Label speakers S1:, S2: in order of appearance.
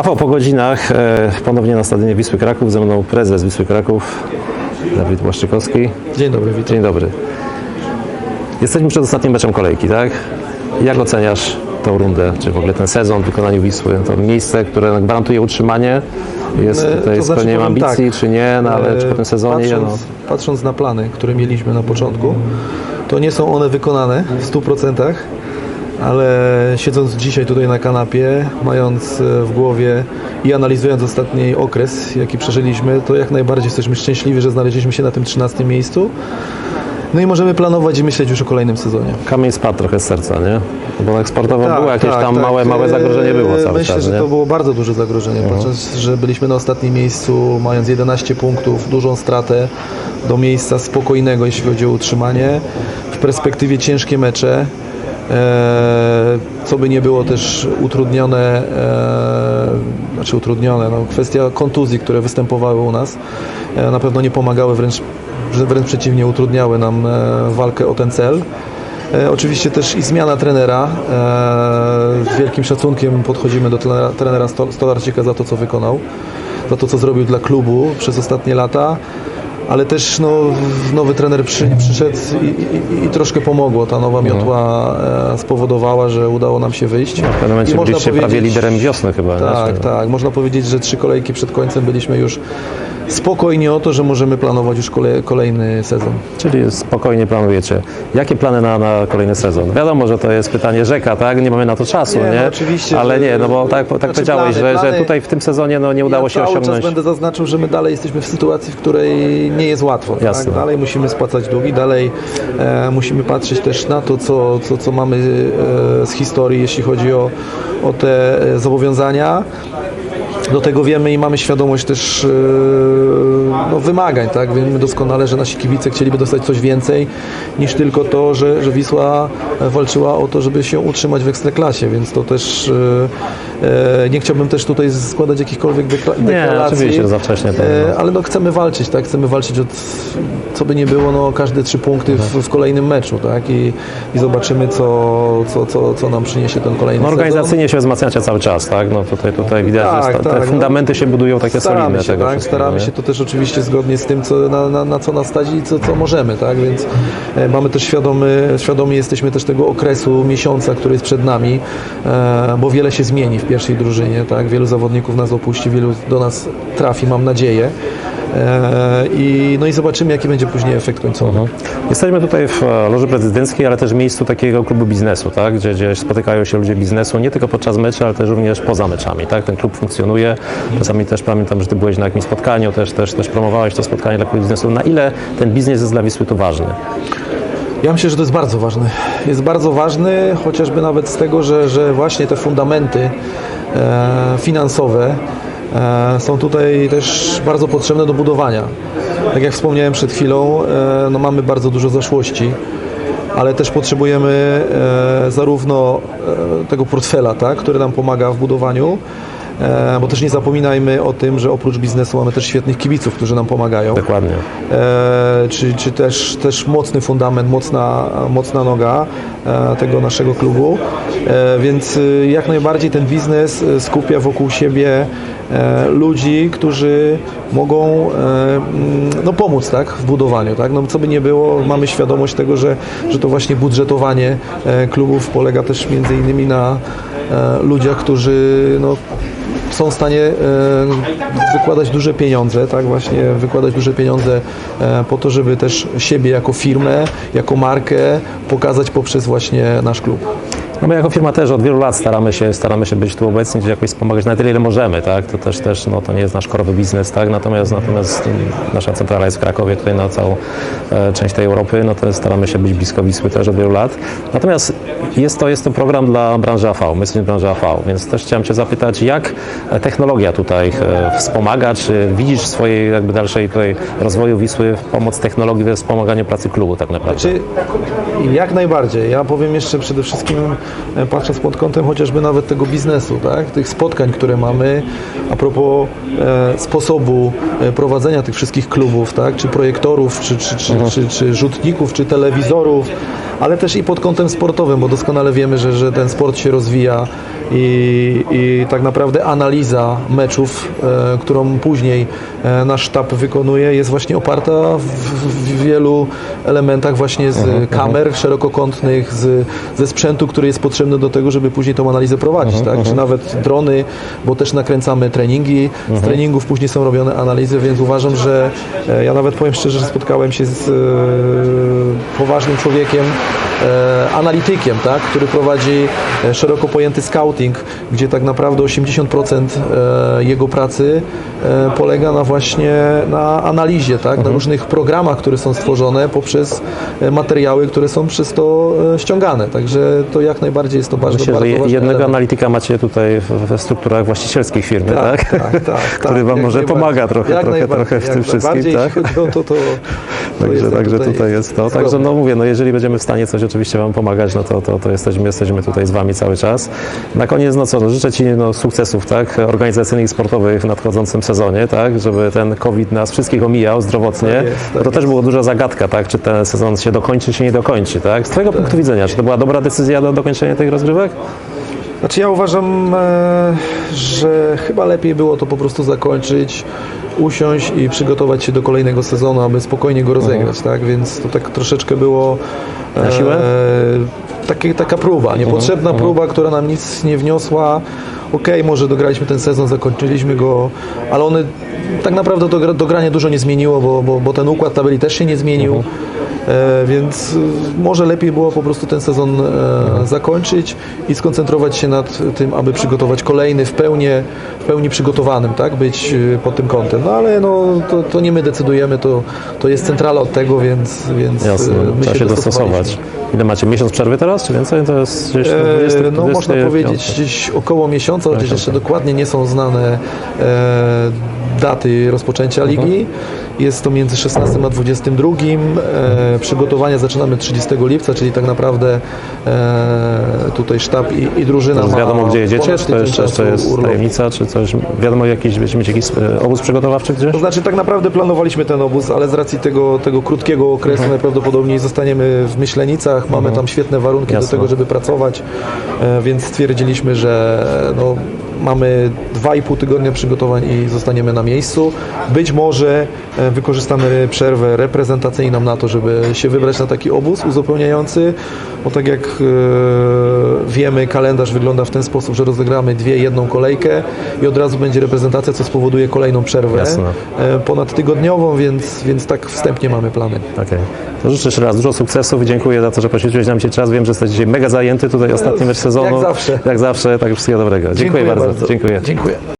S1: Rafał po godzinach e, ponownie na stadionie Wisły Kraków, ze mną prezes Wisły Kraków, Dawid Błaszczykowski.
S2: Dzień dobry, witam.
S1: Dzień dobry. Jesteśmy przed ostatnim meczem kolejki, tak? Jak oceniasz tą rundę, czy w ogóle ten sezon w wykonaniu Wisły? To miejsce, które gwarantuje utrzymanie, jest
S2: E,
S1: tutaj
S2: to znaczy,
S1: spełnieniem ambicji,
S2: tak,
S1: czy nie, no ale czy po tym sezonie,
S2: patrząc,
S1: no,
S2: patrząc na plany, które mieliśmy na początku, to nie są one wykonane w 100%, ale siedząc dzisiaj tutaj na kanapie, mając e, w głowie i analizując ostatni okres, jaki przeżyliśmy, to jak najbardziej jesteśmy szczęśliwi, że znaleźliśmy się na tym 13 miejscu. No i możemy planować i myśleć już o kolejnym sezonie.
S1: kamień spadł trochę z serca, nie? Bo tak sportowo
S2: Tak,
S1: było jakieś
S2: tak,
S1: tam
S2: tak.
S1: małe, małe zagrożenie było cały
S2: Myślę,
S1: czas,
S2: że
S1: nie?
S2: to było bardzo duże zagrożenie, patrząc, że byliśmy na ostatnim miejscu, mając 11 punktów, dużą stratę do miejsca spokojnego, jeśli chodzi o utrzymanie. W perspektywie ciężkie mecze, co by nie było też utrudnione, eee, znaczy utrudnione, no, kwestia kontuzji, które występowały u nas, e, na pewno nie pomagały, wręcz, wręcz przeciwnie, utrudniały nam e, walkę o ten cel. E, Oczywiście też i zmiana trenera. E, Z wielkim szacunkiem podchodzimy do trenera, trenera Sto- Stolarczyka za to, co wykonał, za to, co zrobił dla klubu przez ostatnie lata. Ale też no, nowy trener przy, przyszedł i, i, i troszkę pomogło. Ta nowa miotła e, spowodowała, że udało nam się wyjść.
S1: W pewnym momencie
S2: I
S1: byliście prawie liderem wiosny chyba?
S2: Tak, tak. Można powiedzieć, że trzy kolejki przed końcem byliśmy już spokojni o to, że możemy planować już kolej, kolejny sezon.
S1: Czyli spokojnie planujecie. Jakie plany na, na kolejny sezon? Wiadomo, że to jest pytanie rzeka, tak? Nie mamy na to czasu,
S2: Nie,
S1: nie?
S2: no oczywiście,
S1: Ale
S2: że-
S1: nie, no bo tak, tak
S2: Znaczy
S1: powiedziałeś,
S2: plany,
S1: że, że
S2: plany-
S1: tutaj w tym sezonie no, nie udało
S2: ja
S1: się osiągnąć.
S2: czas będę zaznaczył, że my dalej jesteśmy w sytuacji, w której nie jest łatwo.
S1: Jasne.
S2: Tak? Dalej musimy spłacać długi, dalej e, musimy patrzeć też na to, co, co, co mamy e, z historii, jeśli chodzi o, o te e, zobowiązania. Do tego wiemy i mamy świadomość też e, no, wymagań, tak? Wiemy doskonale, że nasi kibice chcieliby dostać coś więcej niż tylko to, że, że Wisła walczyła o to, żeby się utrzymać w Ekstraklasie, więc to też e, e, nie chciałbym też tutaj składać jakichkolwiek dekla- deklaracji.
S1: oczywiście, że za wcześnie to, no.
S2: ale no chcemy walczyć, tak? Chcemy walczyć od, co by nie było, no każde trzy punkty w, w kolejnym meczu, tak? I, i zobaczymy, co, co, co, co nam przyniesie ten kolejny
S1: No,
S2: sezon.
S1: organizacyjnie się wzmacniacie cały czas, tak? No tutaj, tutaj widać,
S2: Tak,
S1: że sta-
S2: tak, no.
S1: fundamenty się budują takie
S2: Staramy
S1: solidne
S2: się,
S1: tego
S2: tak? Staramy
S1: nie?
S2: się to też oczywiście zgodnie z tym, co, na, na, na co nas stać i co, co możemy, tak? Więc e, mamy też świadomy, świadomi jesteśmy też tego okresu, miesiąca, który jest przed nami, e, bo wiele się zmieni w pierwszej drużynie, tak? Wielu zawodników nas opuści, wielu do nas trafi, mam nadzieję. E, I, no i zobaczymy, jaki będzie później efekt końcowy.
S1: Jesteśmy tutaj w e, Loży Prezydenckiej, ale też w miejscu takiego klubu biznesu, tak? gdzie, gdzie spotykają się ludzie biznesu nie tylko podczas meczy, ale też również poza meczami. Tak? Ten klub funkcjonuje. Czasami też pamiętam, że ty byłeś na jakimś spotkaniu, też, też, też promowałeś to spotkanie dla klubu biznesu. Na ile ten biznes jest dla Wisły tu ważny?
S2: Ja myślę, że to jest bardzo ważny. Jest bardzo ważny, chociażby nawet z tego, że, że właśnie te fundamenty e, finansowe są tutaj też bardzo potrzebne do budowania. Tak jak wspomniałem przed chwilą, e, no mamy bardzo dużo zaszłości, ale też potrzebujemy e, zarówno e, tego portfela, tak, który nam pomaga w budowaniu, e, bo też nie zapominajmy o tym, że oprócz biznesu mamy też świetnych kibiców, którzy nam pomagają
S1: Dokładnie.
S2: e, czy, czy też, też mocny fundament, mocna, mocna noga e, tego naszego klubu. E, więc e, jak najbardziej ten biznes e, skupia wokół siebie e, ludzi, którzy mogą e, mm, no, pomóc tak, w budowaniu. Tak? No, co by nie było, mamy świadomość tego, że, że to właśnie budżetowanie e, klubów polega też między innymi na e, ludziach, którzy no, są w stanie e, wykładać duże pieniądze, tak właśnie wykładać duże pieniądze e, po to, żeby też siebie jako firmę, jako markę pokazać poprzez właśnie nasz klub.
S1: No my jako firma też od wielu lat staramy się, staramy się być tu obecni, jakoś wspomagać na tyle, ile możemy, tak? To też, też no, to nie jest nasz korowy biznes, tak? Natomiast, natomiast nasza centrala jest w Krakowie, tutaj na całą e, część tej Europy, no to staramy się być blisko Wisły też od wielu lat. Natomiast jest to, jest to program dla branży AV, my jesteśmy branży AV, więc też chciałem Cię zapytać, jak technologia tutaj e, wspomaga, czy widzisz w swojej jakby dalszej tutaj rozwoju Wisły pomoc technologii we wspomaganiu pracy klubu tak naprawdę?
S2: Czy jak najbardziej. Ja powiem jeszcze przede wszystkim patrząc pod kątem chociażby nawet tego biznesu, tak? tych spotkań, które mamy, a propos e, sposobu e, prowadzenia tych wszystkich klubów, tak? czy projektorów, czy, czy, czy, czy, czy rzutników, czy telewizorów, ale też i pod kątem sportowym, bo doskonale wiemy, że, że ten sport się rozwija i, i tak naprawdę analiza meczów, e, którą później e, nasz sztab wykonuje, jest właśnie oparta w, w wielu elementach właśnie z kamer szerokokątnych, z, ze sprzętu, który jest potrzebny do tego, żeby później tą analizę prowadzić, tak? czy nawet drony, bo też nakręcamy treningi, z treningów później są robione analizy, więc uważam, że e, ja nawet powiem szczerze, że spotkałem się z e, poważnym człowiekiem, analitykiem, tak, który prowadzi e, szeroko pojęty scouting, gdzie tak naprawdę 80% e, jego pracy e, polega na właśnie na analizie, tak,
S1: Mhm.
S2: na różnych programach, które są stworzone poprzez e, materiały, które są przez to e, ściągane. Także to jak najbardziej jest to bardzo,
S1: Myślę,
S2: bardzo
S1: że
S2: ważny
S1: jednego
S2: element.
S1: analityka macie tutaj w- we strukturach właścicielskich firmy, tak?
S2: Tak, tak, tak,
S1: Który wam
S2: jak
S1: może pomaga trochę, trochę, trochę w tym wszystkim, tak?
S2: chodzi o to, to
S1: Także, także tutaj, jest to. Także
S2: skromny.
S1: no mówię, no jeżeli będziemy w stanie coś oczywiście Wam pomagać, no to, to, to jesteśmy, jesteśmy tutaj z Wami cały czas. Na koniec, no co, no życzę Ci no, sukcesów, tak, organizacyjnych i sportowych w nadchodzącym sezonie, tak, żeby ten COVID nas wszystkich omijał zdrowotnie.
S2: Tak jest, tak
S1: to też była duża zagadka, tak, czy ten sezon się dokończy, czy się nie dokończy, tak. Z Twojego punktu widzenia, czy to była dobra decyzja do dokończenia tych rozgrywek?
S2: Znaczy ja uważam, e, że chyba lepiej było to po prostu zakończyć, usiąść i przygotować się do kolejnego sezonu, aby spokojnie go rozegrać, tak? Więc to tak troszeczkę było e,
S1: Na siłę?
S2: takie, taka próba, niepotrzebna próba, która nam nic nie wniosła. Okej, może dograliśmy ten sezon, zakończyliśmy go, ale one tak naprawdę to gra- dogranie dużo nie zmieniło, bo, bo, bo ten układ tabeli też się nie zmienił. E, więc y, może lepiej było po prostu ten sezon e, zakończyć i skoncentrować się nad tym, aby przygotować kolejny w pełni, w pełni przygotowanym, tak, być y, pod tym kątem. No ale no, to, to nie my decydujemy, to, to jest centrala od tego, więc, więc
S1: Jasne,
S2: y, my
S1: trzeba się dostosować. Ile macie? Miesiąc przerwy teraz, czy więcej? To jest gdzieś
S2: E,
S1: 20,
S2: no
S1: 20,
S2: można powiedzieć gdzieś około miesiąca, chociaż jeszcze dokładnie nie są znane e, daty rozpoczęcia ligi. Jest to między 16 a 22. E, przygotowania zaczynamy 30 lipca, czyli tak naprawdę e, tutaj sztab i, i drużyna
S1: już wiadomo, gdzie jedziecie? Czy to jeszcze, jest tajemnica, czy coś? Wiadomo, jakiś, będziecie mieć jakiś e, obóz przygotowawczy gdzieś?
S2: To znaczy tak naprawdę planowaliśmy ten obóz, ale z racji tego, tego krótkiego okresu
S1: Mhm.
S2: najprawdopodobniej zostaniemy w Myślenicach. Mamy tam świetne warunki
S1: Jasne.
S2: do tego, żeby pracować, e, więc stwierdziliśmy, że no, mamy 2,5 tygodnia przygotowań i zostaniemy na miejscu. Być może e, wykorzystamy przerwę reprezentacyjną na to, żeby się wybrać na taki obóz uzupełniający, bo tak jak e, wiemy, kalendarz wygląda w ten sposób, że rozegramy dwie, jedną kolejkę i od razu będzie reprezentacja, co spowoduje kolejną przerwę
S1: Jasne.
S2: e, ponadtygodniową, więc, więc tak wstępnie mamy plany.
S1: Okej. To życzę jeszcze raz dużo sukcesów i dziękuję za to, że poświęciłeś nam dzisiaj czas. Wiem, że jesteś dzisiaj mega zajęty tutaj ostatni mecz sezonu.
S2: jak zawsze.
S1: Jak zawsze, tak wszystkiego dobrego. Dziękuję, bardzo.
S2: Bardzo.
S1: Dziękuję.
S2: Dziękuję.